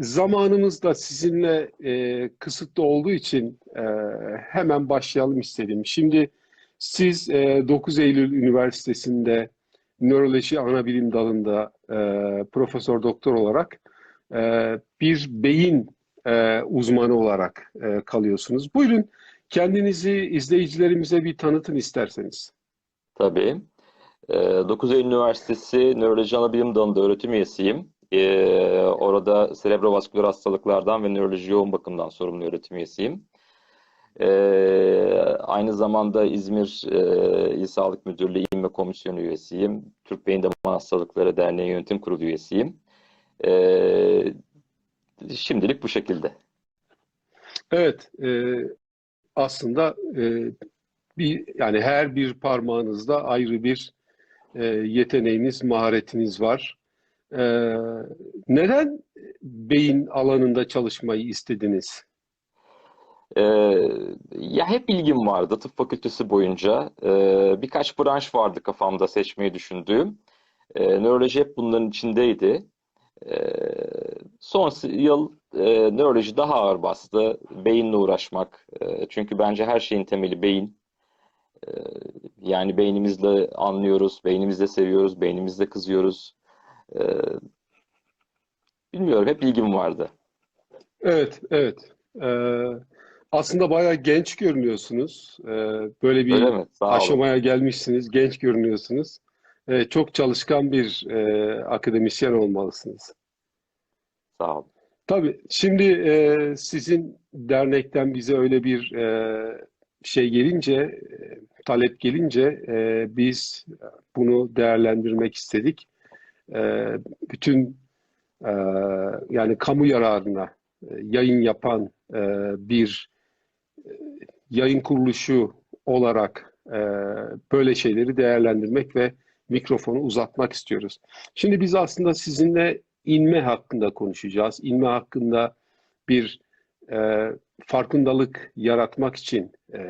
zamanımız da sizinle e, kısıtlı olduğu için e, hemen başlayalım istedim. Şimdi siz e, 9 Eylül Üniversitesi'nde nöroloji anabilim dalında e, profesör doktor olarak e, bir beyin e, uzmanı olarak e, kalıyorsunuz. Buyurun kendinizi izleyicilerimize bir tanıtın isterseniz. Tabii. Ee, 9 Eylül Üniversitesi Nöroloji Anabilim Dalı'nda öğretim üyesiyim. Ee, orada serebrovasküler hastalıklardan ve nöroloji yoğun bakımdan sorumlu öğretim üyesiyim. Ee, aynı zamanda İzmir e, İl Sağlık Müdürlüğü İlme Komisyonu üyesiyim. Türk Beyin Damar Hastalıkları Derneği Yönetim Kurulu üyesiyim. Ee, şimdilik bu şekilde. Evet, e, aslında e, bir yani her bir parmağınızda ayrı bir e, yeteneğiniz, maharetiniz var. E, neden beyin alanında çalışmayı istediniz? Ee, ya hep ilgim vardı tıp fakültesi boyunca. Ee, birkaç branş vardı kafamda seçmeyi düşündüğüm. Ee, nöroloji hep bunların içindeydi. Ee, son yıl e, nöroloji daha ağır bastı. Beyinle uğraşmak. Ee, çünkü bence her şeyin temeli beyin. Ee, yani beynimizle anlıyoruz, beynimizle seviyoruz, beynimizle kızıyoruz. Ee, bilmiyorum, hep ilgim vardı. Evet, evet. E, aslında bayağı genç görünüyorsunuz. E, böyle bir Öyle mi? Sağ olun. aşamaya gelmişsiniz, genç görünüyorsunuz. E, çok çalışkan bir e, akademisyen olmalısınız. Sağ olun. Tabii. Şimdi e, sizin dernekten bize öyle bir e, şey gelince, e, talep gelince e, biz bunu değerlendirmek istedik. E, bütün e, yani kamu yararına e, yayın yapan e, bir yayın kuruluşu olarak böyle şeyleri değerlendirmek ve mikrofonu uzatmak istiyoruz. Şimdi biz aslında sizinle inme hakkında konuşacağız. İnme hakkında bir e, farkındalık yaratmak için e,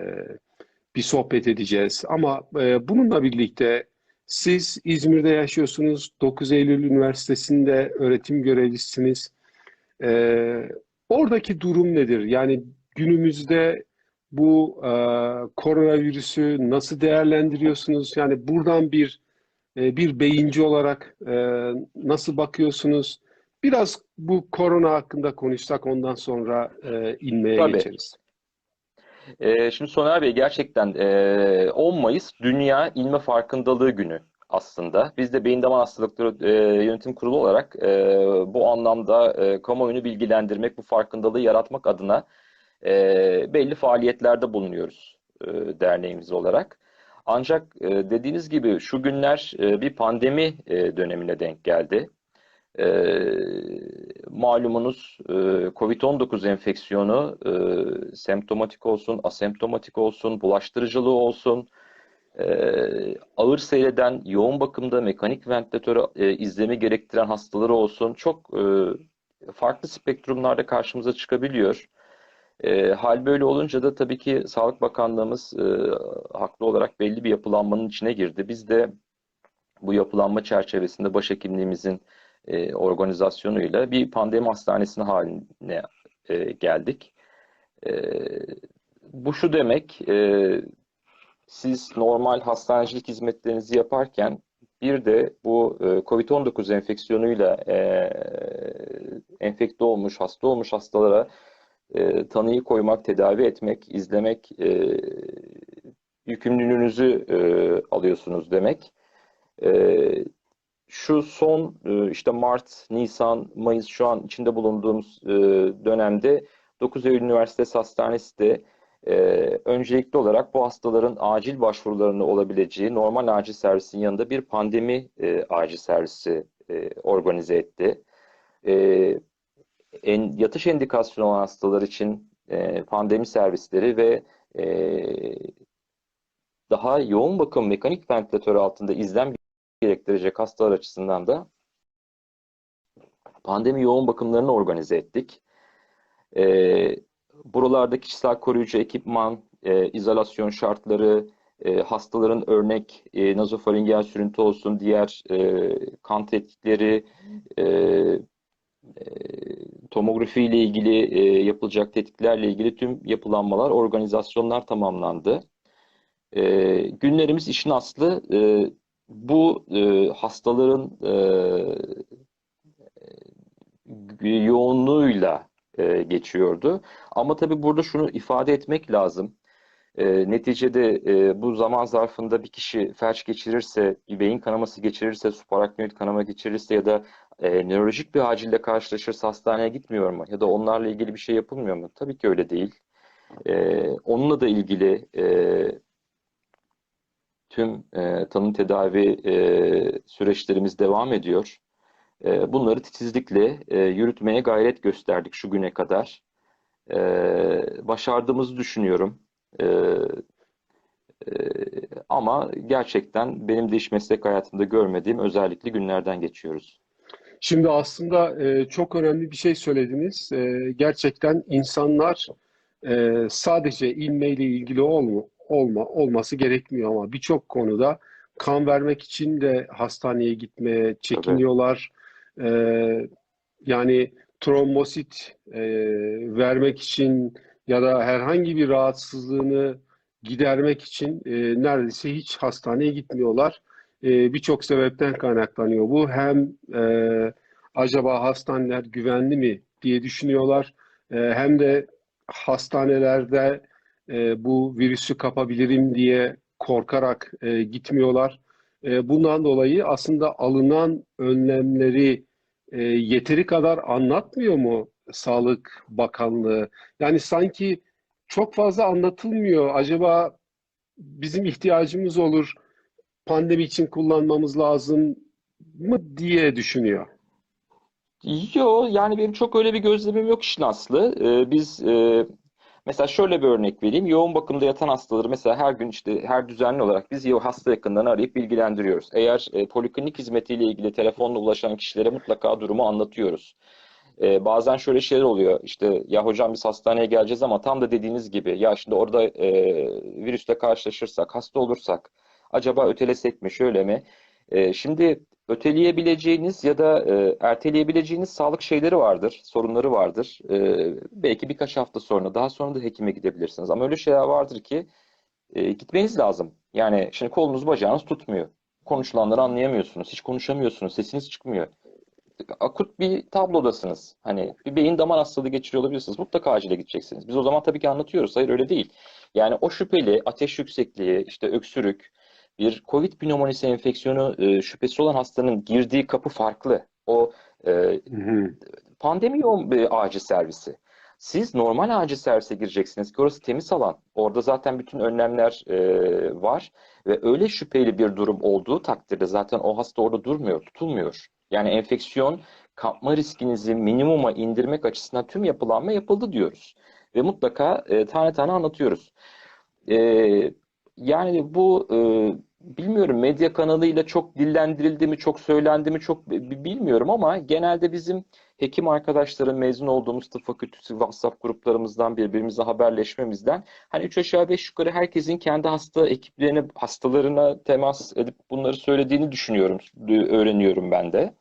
bir sohbet edeceğiz. Ama e, bununla birlikte siz İzmir'de yaşıyorsunuz, 9 Eylül Üniversitesi'nde öğretim görevlisiniz. E, oradaki durum nedir? Yani günümüzde bu e, koronavirüsü nasıl değerlendiriyorsunuz? Yani buradan bir e, bir beyinci olarak e, nasıl bakıyorsunuz? Biraz bu korona hakkında konuşsak ondan sonra e, inmeye Tabii. geçeriz. Ee, şimdi Soner Bey gerçekten e, 10 Mayıs Dünya İlme Farkındalığı Günü aslında. Biz de Beyin Damar Hastalıkları e, Yönetim Kurulu olarak e, bu anlamda e, kamuoyunu bilgilendirmek, bu farkındalığı yaratmak adına e, belli faaliyetlerde bulunuyoruz e, derneğimiz olarak. Ancak e, dediğiniz gibi şu günler e, bir pandemi e, dönemine denk geldi. E, malumunuz e, COVID-19 enfeksiyonu e, semptomatik olsun, asemptomatik olsun, bulaştırıcılığı olsun, e, ağır seyreden, yoğun bakımda mekanik ventilatör e, izlemi gerektiren hastaları olsun çok e, farklı spektrumlarda karşımıza çıkabiliyor. E, hal böyle olunca da tabii ki Sağlık Bakanlığımız e, haklı olarak belli bir yapılanmanın içine girdi. Biz de bu yapılanma çerçevesinde başhekimliğimizin e, organizasyonuyla bir pandemi hastanesinin haline e, geldik. E, bu şu demek, e, siz normal hastanecilik hizmetlerinizi yaparken bir de bu e, COVID-19 enfeksiyonuyla e, enfekte olmuş, hasta olmuş hastalara e, tanıyı koymak, tedavi etmek, izlemek e, yükümlülüğünüzü e, alıyorsunuz demek. E, şu son e, işte Mart, Nisan, Mayıs şu an içinde bulunduğumuz e, dönemde 9 Eylül Üniversitesi Hastanesi de e, öncelikli olarak bu hastaların acil başvurularını olabileceği normal acil servisin yanında bir pandemi acil servisi organize etti. Yatış endikasyonu olan hastalar için pandemi servisleri ve daha yoğun bakım mekanik ventilatör altında izlem gerektirecek hastalar açısından da pandemi yoğun bakımlarını organize ettik. E, buralarda kişisel koruyucu ekipman, e, izolasyon şartları, e, hastaların örnek e, nazofaringel sürüntü olsun, diğer e, kan tetkikleri, e, e, tomografi ile ilgili e, yapılacak tetkiklerle ilgili tüm yapılanmalar, organizasyonlar tamamlandı. E, günlerimiz işin aslı e, bu e, hastaların e, e, yoğunluğuyla e, geçiyordu. Ama tabii burada şunu ifade etmek lazım. E, neticede e, bu zaman zarfında bir kişi felç geçirirse, bir beyin kanaması geçirirse, supraraknoid kanama geçirirse ya da e, nörolojik bir acille karşılaşırsa hastaneye gitmiyor mu? Ya da onlarla ilgili bir şey yapılmıyor mu? Tabii ki öyle değil. E, onunla da ilgili e, tüm e, tanı tedavi e, süreçlerimiz devam ediyor. E, bunları titizlikle e, yürütmeye gayret gösterdik şu güne kadar. E, başardığımızı düşünüyorum. E, e, ama gerçekten benim de iş meslek hayatında görmediğim özellikle günlerden geçiyoruz. Şimdi aslında e, çok önemli bir şey söylediniz. E, gerçekten insanlar e, sadece inmeyle ilgili olma, olma, olması gerekmiyor ama birçok konuda kan vermek için de hastaneye gitmeye çekiniyorlar. E, yani trombosit e, vermek için ya da herhangi bir rahatsızlığını gidermek için e, neredeyse hiç hastaneye gitmiyorlar. E, birçok sebepten kaynaklanıyor bu. Hem e, acaba hastaneler güvenli mi diye düşünüyorlar. E, hem de hastanelerde e, bu virüsü kapabilirim diye korkarak e, gitmiyorlar. E, bundan dolayı aslında alınan önlemleri e, yeteri kadar anlatmıyor mu Sağlık Bakanlığı? Yani sanki çok fazla anlatılmıyor. Acaba bizim ihtiyacımız olur, pandemi için kullanmamız lazım mı diye düşünüyor. Yo, yani benim çok öyle bir gözlemim yok işin aslı. Ee, biz e, mesela şöyle bir örnek vereyim. Yoğun bakımda yatan hastaları mesela her gün işte her düzenli olarak biz hasta yakınlarını arayıp bilgilendiriyoruz. Eğer e, poliklinik hizmetiyle ilgili telefonla ulaşan kişilere mutlaka durumu anlatıyoruz. Ee, bazen şöyle şeyler oluyor. İşte ya hocam biz hastaneye geleceğiz ama tam da dediğiniz gibi ya şimdi orada e, virüsle karşılaşırsak, hasta olursak acaba ötelesek mi, şöyle mi? E, şimdi öteleyebileceğiniz ya da e, erteleyebileceğiniz sağlık şeyleri vardır, sorunları vardır. E, belki birkaç hafta sonra, daha sonra da hekime gidebilirsiniz. Ama öyle şeyler vardır ki e, gitmeniz lazım. Yani şimdi kolunuz bacağınız tutmuyor. Konuşulanları anlayamıyorsunuz, hiç konuşamıyorsunuz, sesiniz çıkmıyor akut bir tablodasınız. Hani bir beyin damar hastalığı geçiriyor olabilirsiniz. Mutlaka acile gideceksiniz. Biz o zaman tabii ki anlatıyoruz. Hayır öyle değil. Yani o şüpheli ateş yüksekliği, işte öksürük, bir COVID pneumonisi enfeksiyonu e, şüphesi olan hastanın girdiği kapı farklı. O e, Hı hı. pandemi yoğun bir acil servisi. Siz normal acil servise gireceksiniz ki orası temiz alan. Orada zaten bütün önlemler e, var ve öyle şüpheli bir durum olduğu takdirde zaten o hasta orada durmuyor, tutulmuyor. Yani enfeksiyon kapma riskinizi minimuma indirmek açısından tüm yapılanma yapıldı diyoruz. Ve mutlaka e, tane tane anlatıyoruz. E, yani bu e, bilmiyorum medya kanalıyla çok dillendirildi mi, çok söylendi mi çok bi- bilmiyorum ama genelde bizim hekim arkadaşların mezun olduğumuz tıp fakültesi WhatsApp gruplarımızdan birbirimizle haberleşmemizden hani üç aşağı beş yukarı herkesin kendi hasta ekiplerine, hastalarına temas edip bunları söylediğini düşünüyorum, öğreniyorum ben de.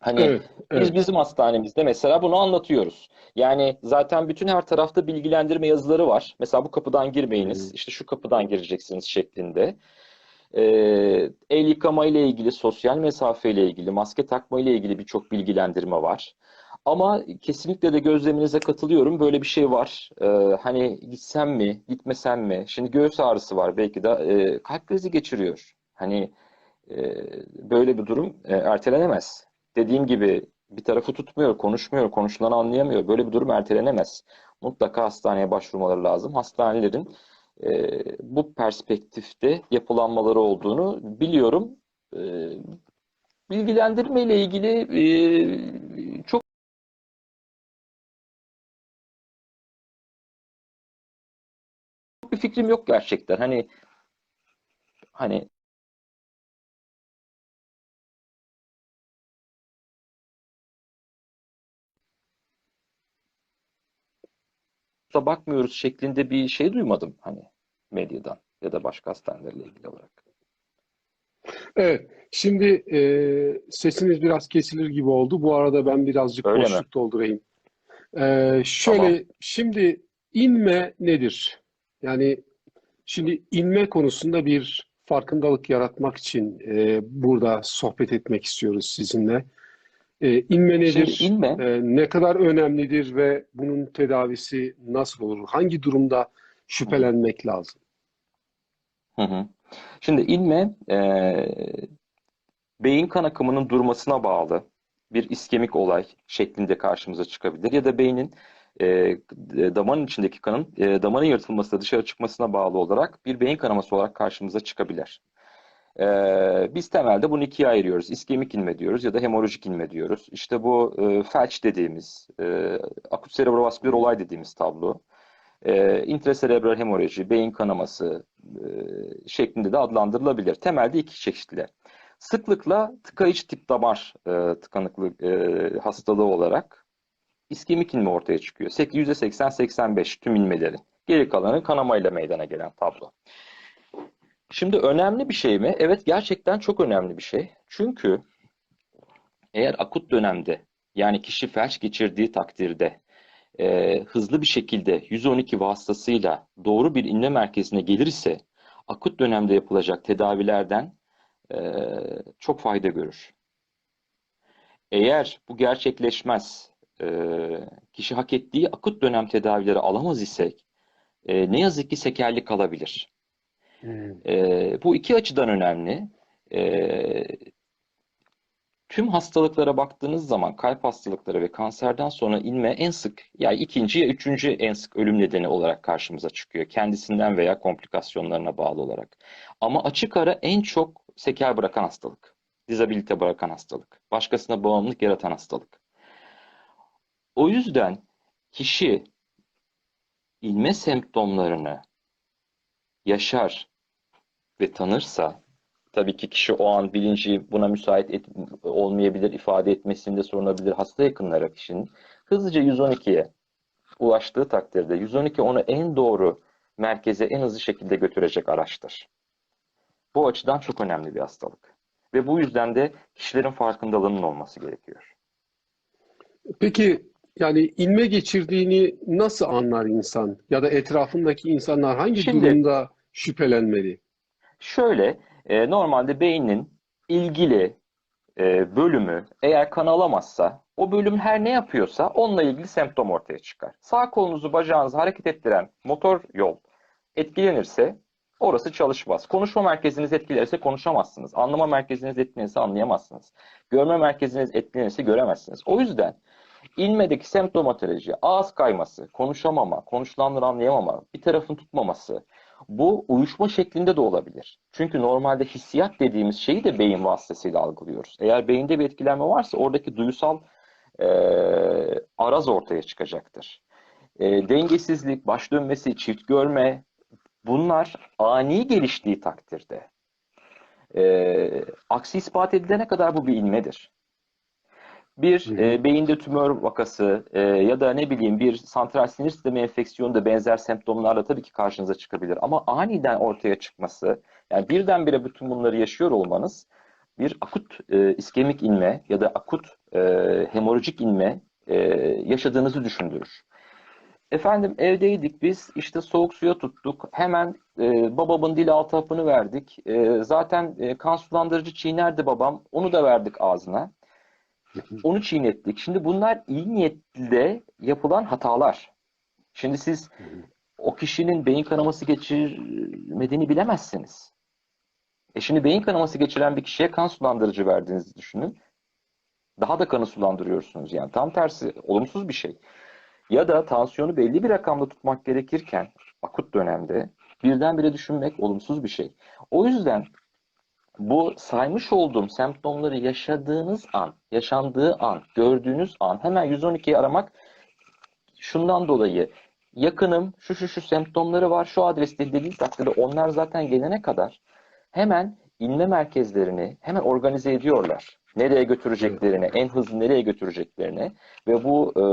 Hani Evet, biz evet. bizim hastanemizde mesela bunu anlatıyoruz. Yani zaten bütün her tarafta bilgilendirme yazıları var. Mesela bu kapıdan girmeyiniz, işte şu kapıdan gireceksiniz şeklinde. Ee, el yıkama ile ilgili, sosyal mesafe ile ilgili, maske takma ile ilgili birçok bilgilendirme var. Ama kesinlikle de gözleminize katılıyorum. Böyle bir şey var. Ee, hani gitsem mi, gitmesem mi? Şimdi göğüs ağrısı var belki de e, kalp krizi geçiriyor. Hani e, böyle bir durum e, ertelenemez. Dediğim gibi bir tarafı tutmuyor, konuşmuyor, konuşulanı anlayamıyor. Böyle bir durum ertelenemez. Mutlaka hastaneye başvurmaları lazım. Hastanelerin e, bu perspektifte yapılanmaları olduğunu biliyorum. E, bilgilendirme ile ilgili e, çok bir fikrim yok gerçekten. Hani hani da bakmıyoruz şeklinde bir şey duymadım hani medyadan ya da başka hastanelerle ilgili olarak. Evet, şimdi e, sesiniz biraz kesilir gibi oldu. Bu arada ben birazcık Öyle mi? boşluk doldurayım. E, şöyle, Tamam. şimdi inme nedir? Yani şimdi inme konusunda bir farkındalık yaratmak için e, burada sohbet etmek istiyoruz sizinle. E, inme nedir? Şimdi inme, E, ne kadar önemlidir ve bunun tedavisi nasıl olur? Hangi durumda şüphelenmek lazım? Hı hı. Şimdi inme e, beyin kan akımının durmasına bağlı bir iskemik olay şeklinde karşımıza çıkabilir ya da beynin e, damarın içindeki kanın e, damarın yırtılmasıyla dışarı çıkmasına bağlı olarak bir beyin kanaması olarak karşımıza çıkabilir. E, biz temelde bunu ikiye ayırıyoruz. İskemik inme diyoruz ya da hemorajik inme diyoruz. İşte bu e, felç dediğimiz, e, akut serebrovasküler olay dediğimiz tablo. E, intraserebral hemoraji, beyin kanaması e, şeklinde de adlandırılabilir. Temelde iki çeşitli. Sıklıkla tıkayıcı tip damar e, tıkanıklık e, hastalığı olarak iskemik inme ortaya çıkıyor. Sek- %80-85 tüm inmelerin. Geri kalanı kanamayla meydana gelen tablo. Şimdi önemli bir şey mi? Evet gerçekten çok önemli bir şey. Çünkü eğer akut dönemde yani kişi felç geçirdiği takdirde e, hızlı bir şekilde 112 vasıtasıyla doğru bir inme merkezine gelirse akut dönemde yapılacak tedavilerden e, çok fayda görür. Eğer bu gerçekleşmez, e, kişi hak ettiği akut dönem tedavileri alamaz ise e, ne yazık ki sekerlik kalabilir. Hmm. E, bu iki açıdan önemli. E, tüm hastalıklara baktığınız zaman kalp hastalıkları ve kanserden sonra inme en sık, yani ikinci ya üçüncü en sık ölüm nedeni olarak karşımıza çıkıyor. Kendisinden veya komplikasyonlarına bağlı olarak. Ama açık ara en çok seker bırakan hastalık. Dizabilite bırakan hastalık. Başkasına bağımlılık yaratan hastalık. O yüzden kişi inme semptomlarını yaşar ve tanırsa tabii ki kişi o an bilinci buna müsait et- olmayabilir, ifade etmesinde sorunabilir hasta yakınları kişinin. Hızlıca 112'ye ulaştığı takdirde 112 onu en doğru merkeze en hızlı şekilde götürecek araçtır. Bu açıdan çok önemli bir hastalık. Ve bu yüzden de kişilerin farkındalığının olması gerekiyor. Peki yani inme geçirdiğini nasıl anlar insan? Ya da etrafındaki insanlar hangi Şimdi- durumda şüphelenmeli? Şöyle, e, normalde beynin ilgili e, bölümü eğer kan alamazsa o bölüm her ne yapıyorsa onunla ilgili semptom ortaya çıkar. Sağ kolunuzu bacağınızı hareket ettiren motor yol etkilenirse orası çalışmaz. Konuşma merkeziniz etkilenirse konuşamazsınız. Anlama merkeziniz etkilenirse anlayamazsınız. Görme merkeziniz etkilenirse göremezsiniz. O yüzden inmedeki semptomatoloji, ağız kayması, konuşamama, konuşulanları anlayamama, bir tarafın tutmaması, bu uyuşma şeklinde de olabilir. Çünkü normalde hissiyat dediğimiz şeyi de beyin vasıtasıyla algılıyoruz. Eğer beyinde bir etkilenme varsa oradaki duyusal e, araz ortaya çıkacaktır. E, dengesizlik, baş dönmesi, çift görme bunlar ani geliştiği takdirde e, aksi ispat edilene kadar bu bir ilmedir. Bir e, beyinde tümör vakası e, ya da ne bileyim bir santral sinir sistemi enfeksiyonu da benzer semptomlarla tabii ki karşınıza çıkabilir. Ama aniden ortaya çıkması, yani birdenbire bütün bunları yaşıyor olmanız bir akut e, iskemik inme ya da akut e, hemorajik inme e, yaşadığınızı düşündürür. Efendim evdeydik biz işte soğuk suya tuttuk. Hemen e, babamın dil altı hapını verdik. E, zaten e, kan sulandırıcı çiğnerdi babam. Onu da verdik ağzına. Onu çiğnettik. Şimdi bunlar iyi niyetle yapılan hatalar. Şimdi siz o kişinin beyin kanaması geçirmediğini bilemezsiniz. E şimdi beyin kanaması geçiren bir kişiye kan sulandırıcı verdiğinizi düşünün. Daha da kanı sulandırıyorsunuz yani. Tam tersi olumsuz bir şey. Ya da tansiyonu belli bir rakamda tutmak gerekirken akut dönemde birdenbire düşünmek olumsuz bir şey. O yüzden bu saymış olduğum semptomları yaşadığınız an, yaşandığı an, gördüğünüz an hemen 112'yi aramak şundan dolayı yakınım şu şu şu semptomları var şu adreste dediği takdirde onlar zaten gelene kadar hemen inme merkezlerini hemen organize ediyorlar. Nereye götüreceklerini, en hızlı nereye götüreceklerini ve bu e,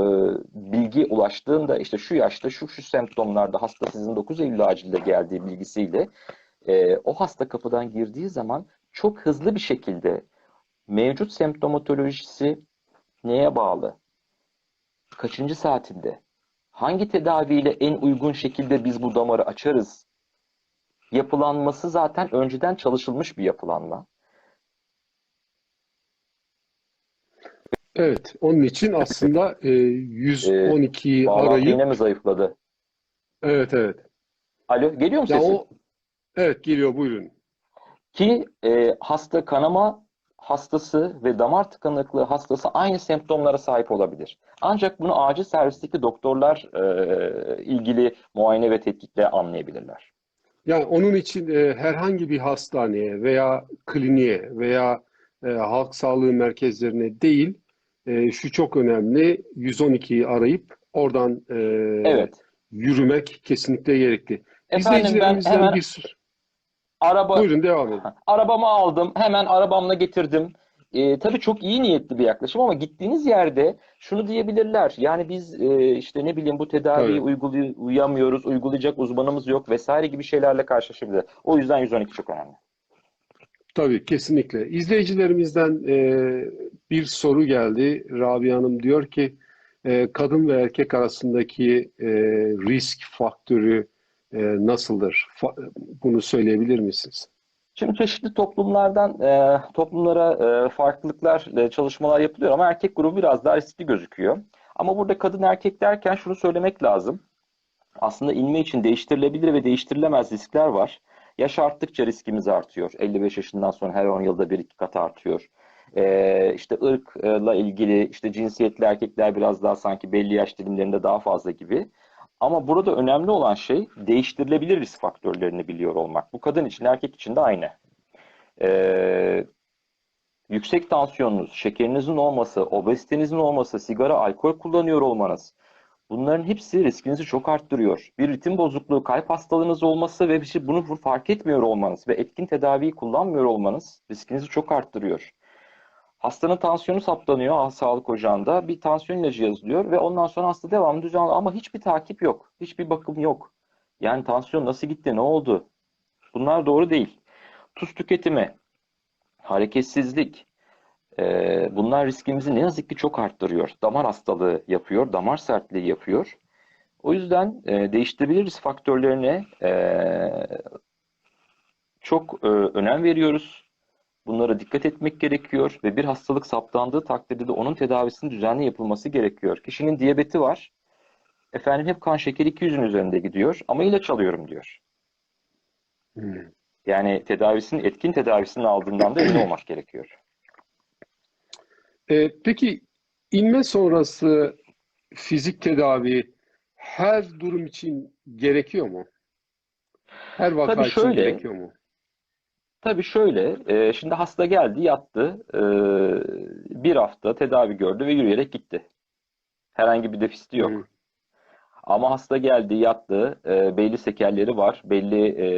bilgi ulaştığında işte şu yaşta şu şu semptomlarda hasta sizin 9 Eylül acilde geldiği bilgisiyle e, o hasta kapıdan girdiği zaman çok hızlı bir şekilde mevcut semptomatolojisi neye bağlı? Kaçıncı saatinde? Hangi tedaviyle en uygun şekilde biz bu damarı açarız? Yapılanması zaten önceden çalışılmış bir yapılanma. Evet, onun için aslında e, 112'yi Bağlantı arayıp yine mi zayıfladı? evet evet. Alo, geliyor mu Ya sesim? o evet geliyor buyurun. Ki e, hasta kanama hastası ve damar tıkanıklığı hastası aynı semptomlara sahip olabilir. Ancak bunu acil servisteki doktorlar e, ilgili muayene ve tetkikle anlayabilirler. Yani onun için e, herhangi bir hastaneye veya kliniğe veya e, halk sağlığı merkezlerine değil, e, şu çok önemli, 112'yi arayıp oradan e, Evet. yürümek kesinlikle gerekli. Efendim ben hemen bir araba buyurun devam edin. arabamı aldım, hemen arabamla getirdim. E, tabii çok iyi niyetli bir yaklaşım ama gittiğiniz yerde şunu diyebilirler. Yani biz e, işte ne bileyim bu tedaviyi Tabii. uygulayamıyoruz, uygulayacak uzmanımız yok vesaire gibi şeylerle karşılaşabilir. O yüzden 112 çok önemli. Tabii kesinlikle. İzleyicilerimizden e, bir soru geldi. Rabia Hanım diyor ki e, kadın ve erkek arasındaki e, risk faktörü e, nasıldır? Fa- bunu söyleyebilir misiniz? Şimdi çeşitli toplumlardan e, toplumlara e, farklılıklar, e, çalışmalar yapılıyor ama erkek grubu biraz daha riskli gözüküyor. Ama burada kadın erkek derken şunu söylemek lazım. Aslında inme için değiştirilebilir ve değiştirilemez riskler var. Yaş arttıkça riskimiz artıyor. 55 yaşından sonra her 10 yılda bir iki kat artıyor. E, işte ırkla ilgili, işte cinsiyetli erkekler biraz daha sanki belli yaş dilimlerinde daha fazla gibi. Ama burada önemli olan şey değiştirilebilir risk faktörlerini biliyor olmak. Bu kadın için, erkek için de aynı. Ee, yüksek tansiyonunuz, şekerinizin olması, obezitenizin olması, sigara, alkol kullanıyor olmanız, bunların hepsi riskinizi çok arttırıyor. Bir ritim bozukluğu, kalp hastalığınız olması ve şey, bunu fark etmiyor olmanız ve etkin tedaviyi kullanmıyor olmanız riskinizi çok arttırıyor. Hastanın tansiyonu saptanıyor sağlık ocağında. Bir tansiyon ilacı yazılıyor ve ondan sonra hasta devamlı düzenli ama hiçbir takip yok. Hiçbir bakım yok. Yani tansiyon nasıl gitti, ne oldu? Bunlar doğru değil. Tuz tüketimi, hareketsizlik, e, bunlar riskimizi ne yazık ki çok arttırıyor. Damar hastalığı yapıyor, damar sertliği yapıyor. O yüzden e, değiştirebilir risk faktörlerine e, çok e, önem veriyoruz. Bunlara dikkat etmek gerekiyor ve bir hastalık saptandığı takdirde de onun tedavisinin düzenli yapılması gerekiyor. Kişinin diyabeti var. Efendim hep kan şekeri 200'ün üzerinde gidiyor ama ilaç alıyorum diyor. Hmm. Yani tedavisinin etkin tedavisini aldığından da emin olmak gerekiyor. E, peki inme sonrası fizik tedavi her durum için gerekiyor mu? Her vaka Tabii için şöyle, gerekiyor mu? Tabii şöyle, e, şimdi hasta geldi, yattı, e, bir hafta tedavi gördü ve yürüyerek gitti. Herhangi bir defisti yok. Hı. Ama hasta geldi, yattı, e, belli sekelleri var, belli e,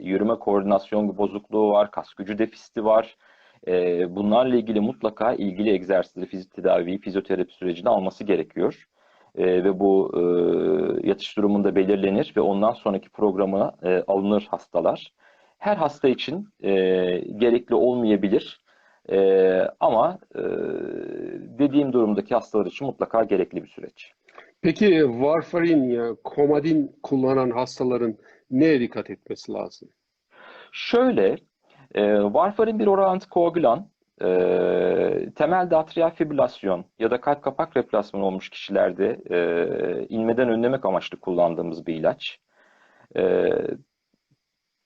yürüme koordinasyon bozukluğu var, kas gücü defisiti var. E, bunlarla ilgili mutlaka ilgili egzersizleri, fizik tedaviyi, fizyoterapi sürecini alması gerekiyor. E, ve bu e, yatış durumunda belirlenir ve ondan sonraki programa e, alınır hastalar. Her hasta için e, gerekli olmayabilir. E, ama e, dediğim durumdaki hastalar için mutlaka gerekli bir süreç. Peki varfarin ya komadin kullanan hastaların neye dikkat etmesi lazım? Şöyle, e, varfarin bir oral antikoagülan, e, temelde atrial fibrilasyon ya da kalp kapak replasmanı olmuş kişilerde e, inmeden önlemek amaçlı kullandığımız bir ilaç. E,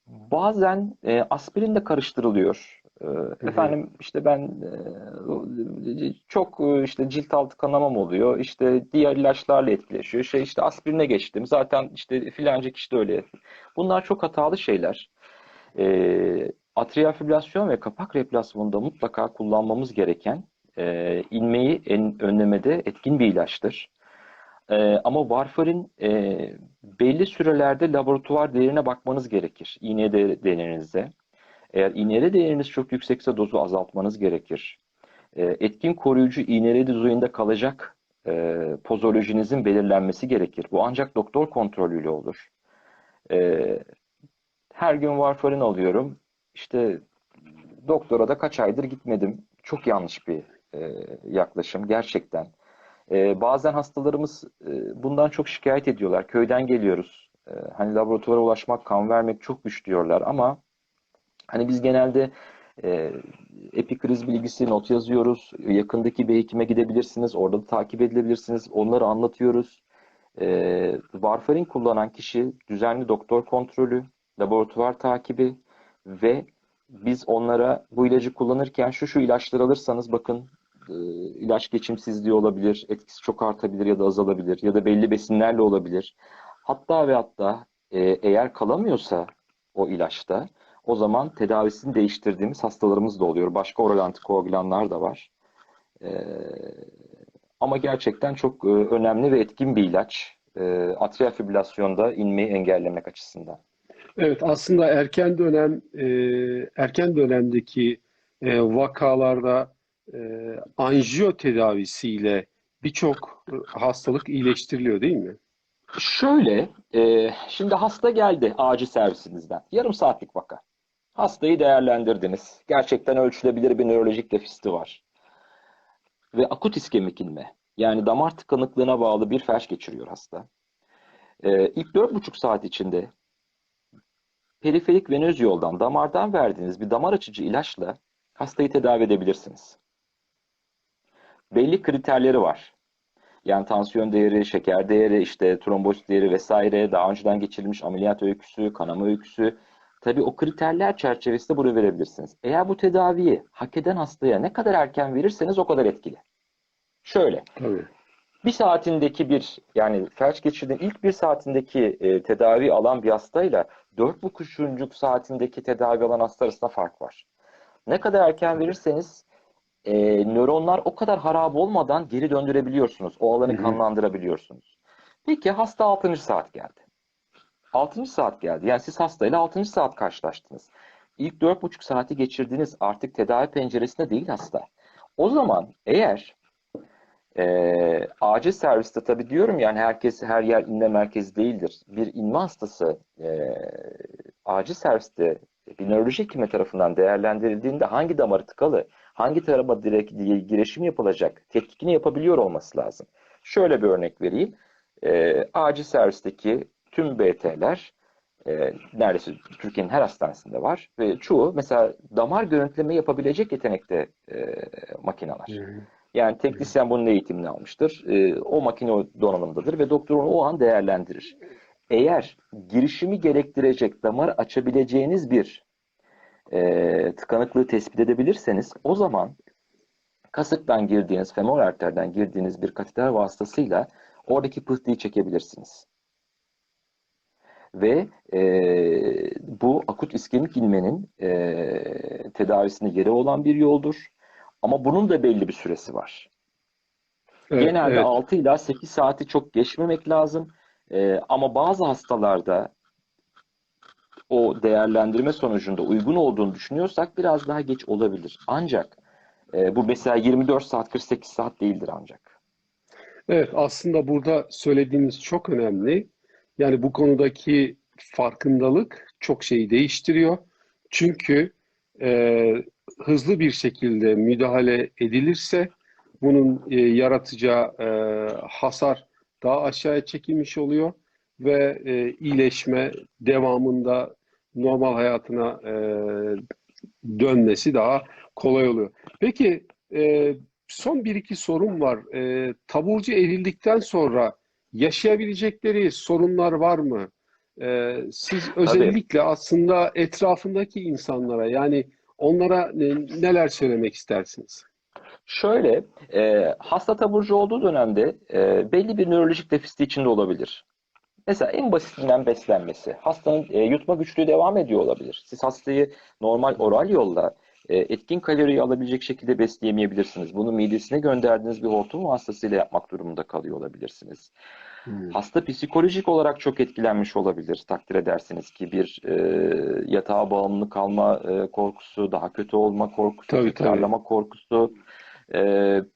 bazen e, aspirinle karıştırılıyor. E, efendim işte ben e, çok e, işte cilt altı kanamam oluyor. İşte diğer ilaçlarla etkileşiyor. Şey işte aspirine geçtim. Zaten işte filanca kişi de öyle. Bunlar çok hatalı şeyler. E, atrial fibrilasyon ve kapak replasmanında mutlaka kullanmamız gereken e, inmeyi en, önlemede etkin bir ilaçtır. E, ama varfarin e, belli sürelerde laboratuvar değerine bakmanız gerekir. İğne de, değerinizde. Eğer iğneli değeriniz çok yüksekse dozu azaltmanız gerekir. E, etkin koruyucu iğneli düzeyinde kalacak e, pozolojinizin belirlenmesi gerekir. Bu ancak doktor kontrolüyle olur. E, her gün varfarin alıyorum. İşte doktora da kaç aydır gitmedim. Çok yanlış bir e, yaklaşım gerçekten. E, bazen hastalarımız e, bundan çok şikayet ediyorlar. Köyden geliyoruz. E, hani laboratuvara ulaşmak, kan vermek çok güç diyorlar ama hani biz genelde e, epikriz bilgisi not yazıyoruz. Yakındaki bir hekime gidebilirsiniz. Orada da takip edilebilirsiniz. Onları anlatıyoruz. E, varfarin kullanan kişi düzenli doktor kontrolü, laboratuvar takibi ve biz onlara bu ilacı kullanırken şu şu ilaçları alırsanız bakın ilaç geçimsizliği olabilir, etkisi çok artabilir ya da azalabilir ya da belli besinlerle olabilir. Hatta ve hatta e, eğer kalamıyorsa o ilaçta o zaman tedavisini değiştirdiğimiz hastalarımız da oluyor. Başka oral antikoagülanlar da var. E, ama gerçekten çok e, önemli ve etkin bir ilaç. E, atrial fibrilasyonda inmeyi engellemek açısından. Evet, aslında erken dönem e, erken dönemdeki e, vakalarda e, anjiyo tedavisiyle birçok hastalık iyileştiriliyor değil mi? Şöyle, e, şimdi hasta geldi acil servisinizden. Yarım saatlik vaka. Hastayı değerlendirdiniz. Gerçekten ölçülebilir bir nörolojik defisti var. Ve akut iskemik inme. Yani damar tıkanıklığına bağlı bir felç geçiriyor hasta. E, ilk 4,5 saat içinde periferik venöz yoldan, damardan verdiğiniz bir damar açıcı ilaçla hastayı tedavi edebilirsiniz. Belli kriterleri var. Yani tansiyon değeri, şeker değeri, işte trombosit değeri vesaire, daha önceden geçirilmiş ameliyat öyküsü, kanama öyküsü. Tabii o kriterler çerçevesinde bunu verebilirsiniz. Eğer bu tedaviyi hak eden hastaya ne kadar erken verirseniz o kadar etkili. Şöyle, Tabii. bir saatindeki bir yani felç geçirdiğin ilk bir saatindeki e, tedavi alan bir hastayla dört buçuk saatindeki tedavi alan hasta arasında fark var. Ne kadar erken verirseniz e, nöronlar o kadar harap olmadan geri döndürebiliyorsunuz. O alanı Hı hı. kanlandırabiliyorsunuz. Peki hasta 6. saat geldi. 6. saat geldi. Yani siz hastayla 6. saat karşılaştınız. İlk 4,5 saati geçirdiğiniz artık tedavi penceresinde değil hasta. O zaman eğer e, acil serviste tabii diyorum yani herkes her yer inme merkezi değildir. Bir inme hastası e, acil serviste bir nöroloji hekimi tarafından değerlendirildiğinde hangi damarı tıkalı, hangi tarafa direkt girişim yapılacak, tetkikini yapabiliyor olması lazım. Şöyle bir örnek vereyim. E, acil servisteki tüm BT'ler e, neredeyse Türkiye'nin her hastanesinde var ve çoğu mesela damar görüntüleme yapabilecek yetenekte e, makineler. Yani teknisyen bunun eğitimini almıştır. E, o makine donanımdadır ve doktor onu o an değerlendirir. Eğer girişimi gerektirecek damar açabileceğiniz bir e, tıkanıklığı tespit edebilirseniz o zaman kasıktan girdiğiniz, femor arterden girdiğiniz bir kateter vasıtasıyla oradaki pıhtıyı çekebilirsiniz. Ve e, bu akut iskemik inmenin e, tedavisinde yeri olan bir yoldur. Ama bunun da belli bir süresi var. Evet, Genelde evet. 6 ila 8 saati çok geçmemek lazım. Ee, ama bazı hastalarda o değerlendirme sonucunda uygun olduğunu düşünüyorsak biraz daha geç olabilir. Ancak e, bu mesela 24 saat 48 saat değildir ancak. Evet, aslında burada söylediğiniz çok önemli. Yani bu konudaki farkındalık çok şeyi değiştiriyor. Çünkü e, hızlı bir şekilde müdahale edilirse bunun e, yaratacağı e, hasar daha aşağıya çekilmiş oluyor ve e, iyileşme devamında normal hayatına e, dönmesi daha kolay oluyor. Peki e, son bir iki sorum var. E, taburcu edildikten sonra yaşayabilecekleri sorunlar var mı? E, siz özellikle aslında etrafındaki insanlara yani onlara ne- neler söylemek istersiniz? Şöyle, e, hasta taburcu olduğu dönemde e, belli bir nörolojik defisti içinde olabilir. Mesela en basitinden beslenmesi. Hastanın e, yutma güçlüğü devam ediyor olabilir. Siz hastayı normal oral yolla e, etkin kaloriyi alabilecek şekilde besleyemeyebilirsiniz. Bunu midesine gönderdiğiniz bir hortum vasıtasıyla yapmak durumunda kalıyor olabilirsiniz. Hmm. Hasta psikolojik olarak çok etkilenmiş olabilir. Takdir edersiniz ki bir e, yatağa bağımlı kalma e, korkusu, daha kötü olma korkusu, Tabii, tabii. tekrarlama korkusu. E,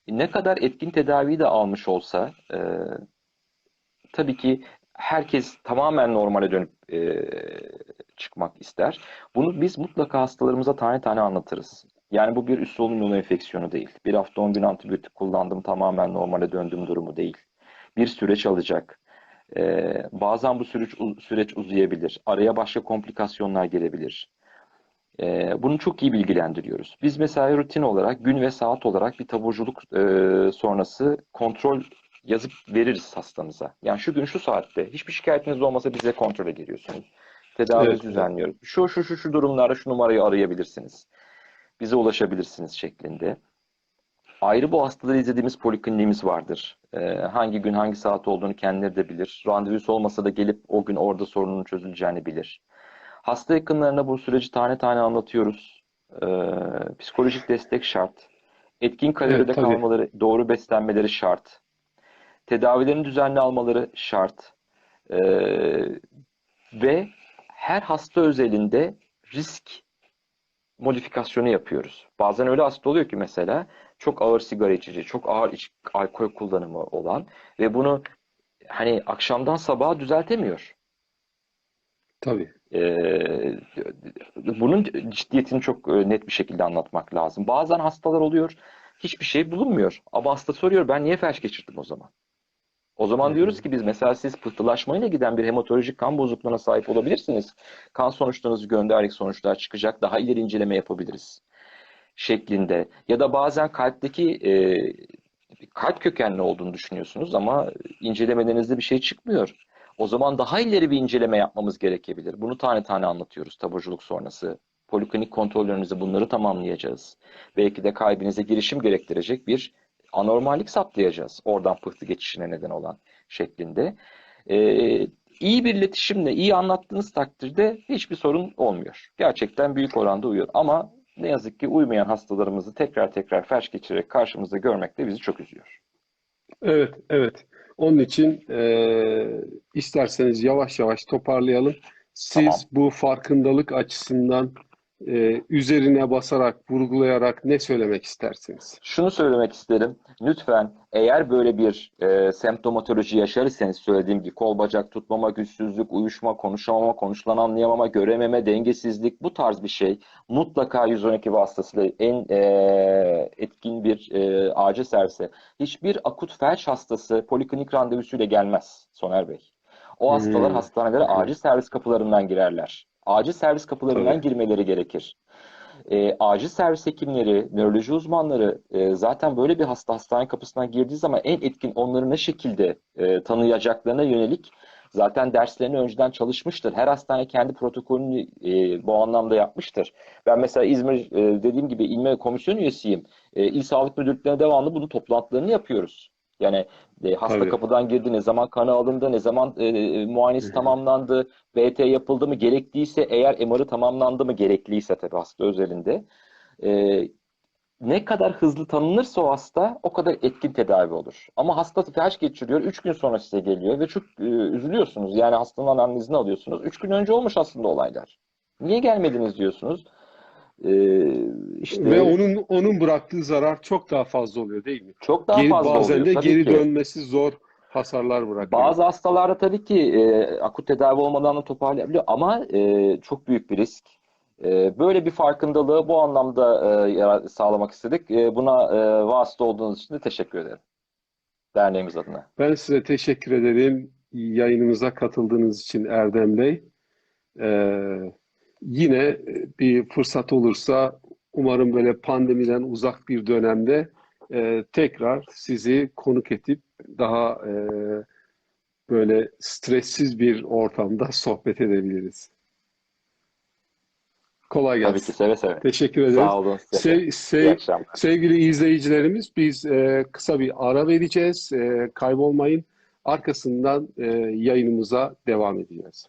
ne kadar etkin tedaviyi de almış olsa e, tabii ki herkes tamamen normale dönüp e, çıkmak ister. Bunu biz mutlaka hastalarımıza tane tane anlatırız. Yani bu bir üst solunum yolu enfeksiyonu değil. Bir hafta 10 gün antibiyotik kullandım tamamen normale döndüm durumu değil. Bir süreç alacak. Ee, bazen bu süreç, süreç uzayabilir. Araya başka komplikasyonlar gelebilir. Ee, bunu çok iyi bilgilendiriyoruz. Biz mesela rutin olarak gün ve saat olarak bir taburculuk e, sonrası kontrol yazıp veririz hastamıza. Yani şu gün şu saatte hiçbir şikayetiniz olmasa bize kontrole geliyorsunuz. Tedavinizi Evet, düzenliyoruz. Şu şu şu şu durumlarda şu numarayı arayabilirsiniz. Bize ulaşabilirsiniz şeklinde. Ayrı bu hastaları izlediğimiz polikliniğimiz vardır. Ee, hangi gün hangi saat olduğunu kendileri de bilir. Randevusu olmasa da gelip o gün orada sorunun çözüleceğini bilir. Hasta yakınlarına bu süreci tane tane anlatıyoruz. Ee, psikolojik destek şart. Etkin kaloride Evet, tabii. kalmaları, doğru beslenmeleri şart. Tedavilerini düzenli almaları şart. Ee, ve her hasta özelinde risk modifikasyonu yapıyoruz. Bazen öyle hasta oluyor ki mesela çok ağır sigara içici, çok ağır iç, alkol kullanımı olan ve bunu hani akşamdan sabaha düzeltemiyor. Tabii. Ee, bunun ciddiyetini çok e, net bir şekilde anlatmak lazım. Bazen hastalar oluyor, hiçbir şey bulunmuyor. Ama hasta soruyor, ben niye felç geçirdim o zaman? O zaman diyoruz ki biz mesela siz pıhtılaşmayla giden bir hematolojik kan bozukluğuna sahip olabilirsiniz. Kan sonuçlarınızı gönderdik sonuçlar çıkacak. Daha ileri inceleme yapabiliriz şeklinde. Ya da bazen kalpteki e, kalp kökenli olduğunu düşünüyorsunuz ama incelemelerinizde bir şey çıkmıyor. O zaman daha ileri bir inceleme yapmamız gerekebilir. Bunu tane tane anlatıyoruz taburculuk sonrası. Poliklinik kontrollerinizde bunları tamamlayacağız. Belki de kalbinize girişim gerektirecek bir anormallik saptayacağız. Oradan pıhtı geçişine neden olan şeklinde. Ee, iyi bir iletişimle, iyi anlattığınız takdirde hiçbir sorun olmuyor. Gerçekten büyük oranda uyuyor. Ama ne yazık ki uymayan hastalarımızı tekrar tekrar felç geçirerek karşımızda görmek de bizi çok üzüyor. Evet, evet. Onun için eee, isterseniz yavaş yavaş toparlayalım. Siz Tamam. bu farkındalık açısından eee, üzerine basarak, vurgulayarak ne söylemek istersiniz? Şunu söylemek isterim. Lütfen eğer böyle bir e, semptomatoloji yaşarsanız söylediğim gibi kol bacak tutmama, güçsüzlük, uyuşma, konuşamama, konuşulan anlayamama, görememe, dengesizlik bu tarz bir şey mutlaka 112 vasıtasıyla en e, etkin bir e, acil servise. Hiçbir akut felç hastası poliklinik randevusuyla gelmez Soner Bey. O hastalar Hmm. hastanelere acil servis kapılarından girerler. Acil servis kapılarından Tabii. girmeleri gerekir. E, acil servis hekimleri, nöroloji uzmanları e, zaten böyle bir hasta hastane kapısından girdiği zaman en etkin onları ne şekilde e, tanıyacaklarına yönelik zaten derslerini önceden çalışmıştır. Her hastane kendi protokolünü e, bu anlamda yapmıştır. Ben mesela İzmir e, dediğim gibi ilme komisyon üyesiyim. E, İl Sağlık Müdürlüklerine devamlı bunun toplantılarını yapıyoruz. Yani e, hasta Tabii. kapıdan girdi, ne zaman kanı alındı, ne zaman e, e, muayenesi Hı hı. tamamlandı, BT yapıldı mı, gerekliyse eğer MR'ı tamamlandı mı, gerekliyse tabii hasta özelinde. E, ne kadar hızlı tanınırsa o hasta o kadar etkin tedavi olur. Ama hasta felç geçiriyor, 3 gün sonra size geliyor ve çok e, üzülüyorsunuz. Yani hastanın anamnezini alıyorsunuz. 3 gün önce olmuş aslında olaylar. Niye gelmediniz diyorsunuz. E, işte Ve onun onun bıraktığı zarar çok daha fazla oluyor değil mi? çok daha Geri, fazla bazen oluyor de geri ki. dönmesi zor hasarlar bırakıyor. Bazı hastalarda tabii ki e, akut tedavi olmadan da toparlayabiliyor ama e, çok büyük bir risk. E, böyle bir farkındalığı bu anlamda e, sağlamak istedik. E, buna e, vasıta olduğunuz için de teşekkür ederim. Derneğimiz adına. Ben size teşekkür ederim yayınımıza katıldığınız için Erdem Bey. Ee, yine bir fırsat olursa umarım böyle pandemiden uzak bir dönemde e, tekrar sizi konuk edip daha e, böyle stressiz bir ortamda sohbet edebiliriz. Kolay Tabii gelsin. ki seve seve. Teşekkür ederiz. Sağ olun size. Se- se-. Sevgili izleyicilerimiz biz e, kısa bir ara vereceğiz. E, kaybolmayın. Arkasından e, yayınımıza devam edeceğiz.